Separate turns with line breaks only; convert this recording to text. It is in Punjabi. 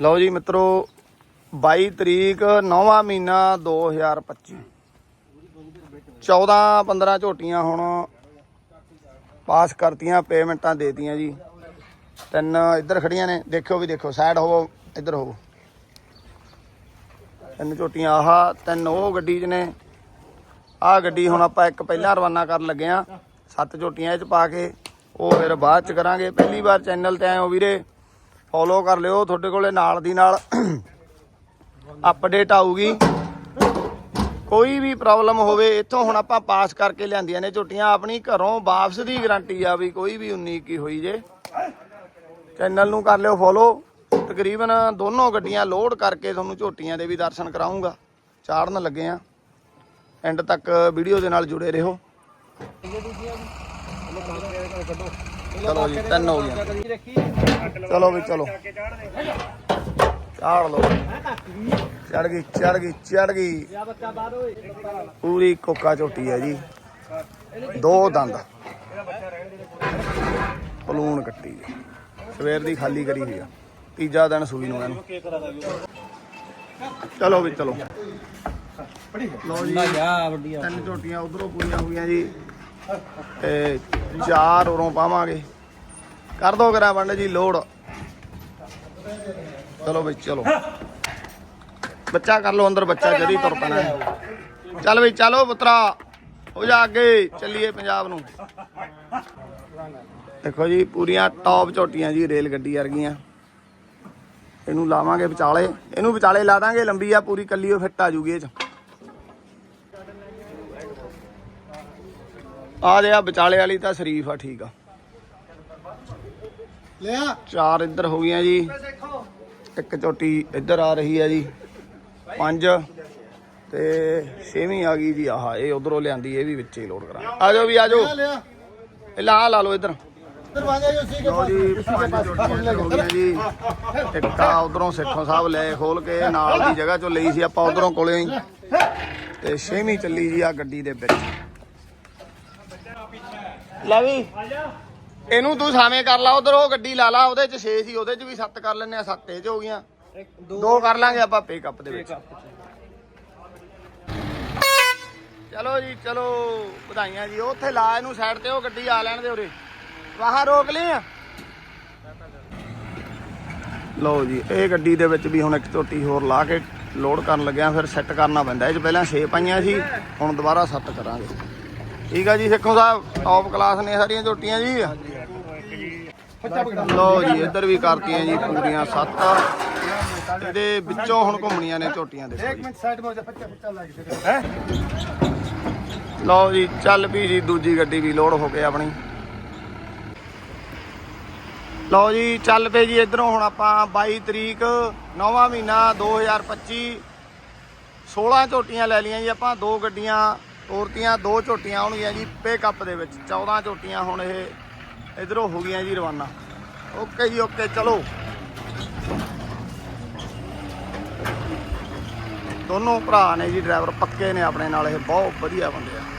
ਲਓ ਜੀ ਮਿੱਤਰੋ 22 ਤਰੀਕ 9ਵਾਂ ਮਹੀਨਾ 2025 14 15 ਝੋਟੀਆਂ ਹੁਣ ਪਾਸ ਕਰਤੀਆਂ, ਪੇਮੈਂਟਾਂ ਦੇਤੀਆਂ ਜੀ। ਤਿੰਨ ਇੱਧਰ ਖੜੀਆਂ ਨੇ, ਦੇਖਿਓ ਵੀ ਦੇਖੋ ਸਾਈਡ ਹੋਵੋ, ਇੱਧਰ ਹੋਵੋ। ਤਿੰਨ ਝੋਟੀਆਂ, ਆਹ, ਤਿੰਨ ਉਹ ਗੱਡੀ 'ਚ ਨੇ। ਆਹ ਗੱਡੀ ਹੁਣ ਆਪਾਂ ਇੱਕ ਪਹਿਲਾਂ ਰਵਾਨਾ ਕਰਨ ਲੱਗੇ ਆ। ਸੱਤ ਝੋਟੀਆਂ ਇਹ 'ਚ ਪਾ ਕੇ, ਉਹ ਫਿਰ ਬਾਅਦ 'ਚ ਕਰਾਂਗੇ। ਪਹਿਲੀ ਵਾਰ ਚੈਨਲ ਤੇ ਆਏ ਹੋ ਵੀਰੇ। ਫੋਲੋ ਕਰ ਲਿਓ, ਤੁਹਾਡੇ ਕੋਲੇ ਨਾਲ ਦੀ ਨਾਲ ਅਪਡੇਟ ਆਊਗੀ। ਕੋਈ ਵੀ ਪ੍ਰੋਬਲਮ ਹੋਵੇ, ਇੱਥੋਂ ਹੁਣ ਆਪਾਂ ਪਾਸ ਕਰਕੇ ਲਿਆਂਦੀਆਂ ਨੇ ਝੋਟੀਆਂ, ਆਪਣੀ ਘਰੋਂ ਵਾਪਸ ਦੀ ਗਾਰੰਟੀ ਆ ਵੀ ਕੋਈ ਵੀ 19 ਕੀ ਹੋਈ ਜੇ। ਚੈਨਲ ਨੂੰ ਕਰ ਲਿਓ ਫੋਲੋ ਤਕਰੀਬਨ ਦੋਨੋਂ ਗੱਡੀਆਂ ਲੋਡ ਕਰਕੇ ਤੁਹਾਨੂੰ ਝੋਟੀਆਂ ਦੇ ਵੀ ਦਰਸ਼ਨ ਕਰਾਉਂਗਾ ਚਾੜਨ ਲੱਗੇ ਆ। ਐਂਡ ਤੱਕ ਵੀਡੀਓ ਦੇ ਨਾਲ ਜੁੜੇ ਰਹੋ। ਚਲੋ ਜੀ ਤਿੰਨ ਹੋ ਗਈਆਂ। ਚਲੋ ਵੀ ਚਲੋ। ਚਾੜ ਲਓ। ਚੜ ਗਈ ਚੜ ਗਈ ਚੜ ਗਈ। ਪੂਰੀ ਕੋਕਾ ਝੋਟੀ ਹੈ ਜੀ। ਦੋ ਦੰਦ। ਪਲੂਣ ਕੱਟੀ ਜੀ ਸਵੇਰ ਦੀ ਖਾਲੀ ਕਰੀ ਹੋਈ ਆ। ਤੀਜਾ ਦਿਨ ਸੂਈ ਨੂੰ ਇਹਨੂੰ। ਚਲੋ ਵੀ ਚਲੋ। ਲਓ ਜੀ। ਤਿੰਨ ਝੋਟੀਆਂ ਉਧਰੋਂ ਪੂਰੀਆਂ ਹੋ ਗਈਆਂ ਜੀ। ਤੇ ਚਾਰ ਉਰੋਂ ਪਾਵਾਂਗੇ। ਕਰ ਦੋ ਕਰਾ ਵੰਡ ਜੀ ਲੋਡ ਚਲੋ ਬਈ, ਚਲੋ। ਬੱਚਾ ਕਰ ਲੋ ਅੰਦਰ ਬੱਚਾ ਜਦੀ ਤੁਰ ਪੈਣਾ। ਚੱਲ ਬਈ, ਚਲੋ ਪੁੱਤਰਾ। ਹੋ ਜਾ ਅੱਗੇ, ਚੱਲੀਏ ਪੰਜਾਬ ਨੂੰ। ਦੇਖੋ ਜੀ, ਪੂਰੀਆਂ ਟੌਪ ਝੋਟੀਆਂ ਜੀ, ਰੇਲ ਗੱਡੀ ਵਰਗੀਆਂ। ਇਹਨੂੰ ਲਾਵਾਂਗੇ ਵਿਚਾਲੇ। ਇਹਨੂੰ ਵਿਚਾਲੇ ਲਾ ਦਾਂਗੇ, ਲੰਬੀ ਆ, ਪੂਰੀ ਕੱਲੀ ਉਹ ਫਿੱਟ ਆ ਜੂਗੀ ਇਹ ਚ। ਆ ਆ ਵਿਚਾਲੇ ਵਾਲੀ ਤਾਂ ਸ਼ਰੀਫ ਆ ਠੀਕ ਆ।
ਲਿਆ।
ਚਾਰ ਇੱਧਰ ਹੋ ਗਈਆਂ ਜੀ। ਇੱਕ ਝੋਟੀ ਇੱਧਰ ਆ ਰਹੀ ਹੈ ਜੀ। ਪੰਜ। ਤੇ ਛੇਵੀਂ ਆ ਗਈ ਜੀ ਆਹ ਇਹ ਉਧਰੋਂ ਲਿਆਂਦੀ ਇਹ ਵੀ ਵਿੱਚੇ ਲੋਡ ਕਰਾਂ। ਆ ਜਾਓ ਵੀ ਆ ਜਾਓ।
ਲਿਆ
ਇਹ ਲਾ ਲਾ ਲਓ ਇੱਧਰ।
ਦਰਵਾਜ਼ਾ ਜੀ ਉਸੇ ਕੇ
ਲਓ ਜੀ ਪੰਜ ਝੋਟੀਆਂ ਇੱਧਰ ਹੋ ਗਈਆਂ ਜੀ। ਇੱਕ ਆ ਉਧਰੋਂ ਸੇਖੋਂ ਸਾਹਿਬ ਲੈ ਖੋਲ ਕੇ ਨਾਲ ਦੀ ਜਗ੍ਹਾ ਚੋਂ ਲਈ ਸੀ ਆਪਾਂ ਉਧਰੋਂ ਕੋਲੇ ਹੀ। ਤੇ ਛੇਵੀਂ ਚੱਲੀ ਜੀ ਆ ਗੱਡੀ ਦੇ ਵਿੱਚ। ਲੈ ਵੀ। ਇਹਨੂੰ ਤੂੰ ਸਾਵੇਂ ਕਰ ਲਾ ਉਧਰ ਉਹ ਗੱਡੀ ਲਾ ਲਾ ਉਹਦੇ ਚ 6 ਸੀ ਉਹਦੇ ਚ ਵੀ 7 ਕਰ ਲੈਨੇ ਆ 7 ਇਹ ਚ ਹੋ ਗਈਆਂ। ਦੋ। ਕਰ ਲਾਂਗੇ ਆਪਾਂ ਪਿਕਅਪ ਦੇ ਵਿੱਚ। ਚਲੋ ਜੀ ਚਲੋ ਵਧਾਈਆਂ ਜੀ। ਉੱਥੇ ਲਾ ਇਹਨੂੰ ਸਾਈਡ ਤੇ ਉਹ ਗੱਡੀ ਆ ਲੈਣ ਦੇ ਉਰੇ। ਵਾਹਾਂ ਰੋਕ ਲਈ ਆ। ਲਓ ਜੀ ਇਹ ਗੱਡੀ ਦੇ ਵਿੱਚ ਵੀ ਹੁਣ ਇੱਕ ਝੋਟੀ ਹੋਰ ਲਾ ਕੇ ਲੋਡ ਕਰਨ ਲੱਗਿਆ ਫਿਰ ਸੈੱਟ ਕਰਨਾ ਪੈਂਦਾ। ਇਹ ਚ ਪਹਿਲਾਂ 6 ਪਾਈਆਂ ਸੀ ਹੁਣ ਦੁਬਾਰਾ 7 ਕਰਾਂਗੇ। ਠੀਕ ਆ ਜੀ ਸਿੱਖੋ ਸਾਹਿਬ ਟੌਪ ਕਲਾਸ ਨੇ ਸਾਰੀਆਂ ਝੋਟੀਆਂ ਜੀ। ਲਓ ਜੀ ਇੱਧਰ ਵੀ ਕਰਤੀਆਂ ਜੀ ਪੂਰੀਆਂ 7 ਇਹਦੇ ਵਿੱਚੋਂ ਹੁਣ ਘੁੰਮਣੀਆਂ ਨੇ ਝੋਟੀਆਂ ਦੇ
ਇੱਕ ਮਿੰਟ ਸਾਈਡ ਮੇ ਹੋ? ਜਾ
ਲਓ ਜੀ ਚੱਲ ਵੀ ਜੀ ਦੂਜੀ ਗੱਡੀ ਵੀ ਲੋਡ ਹੋ ਕੇ ਆਪਣੀ। ਲਓ ਜੀ ਚੱਲ ਪਏ ਜੀ ਇਧਰੋਂ ਹੁਣ ਆਪਾਂ 22 ਤਰੀਕ 9ਵਾਂ ਮਹੀਨਾ 2025 16 ਝੋਟੀਆਂ ਲੈ ਲਈਆਂ ਜੀ ਆਪਾਂ ਦੋ ਗੱਡੀਆਂ ਤੋਰਤੀਆਂ ਦੋ ਝੋਟੀਆਂ ਆਉਣਗੀਆਂ ਜੀ ਪਿਕਅਪ ਦੇ ਵਿੱਚ। 14 ਝੋਟੀਆਂ ਹੁਣ ਇਹ ਇਧਰੋਂ ਹੋ ਗਈਆਂ ਜੀ ਰਵਾਨਾ। ਓਕੇ ਜੀ, ਓਕੇ, ਚਲੋ। ਦੋਨੋਂ ਭਰਾ ਨੇ ਜੀ ਡਰਾਈਵਰ ਪੱਕੇ ਨੇ ਆਪਣੇ ਨਾਲ, ਇਹ ਬਹੁਤ ਵਧੀਆ ਬੰਦੇ ਆ।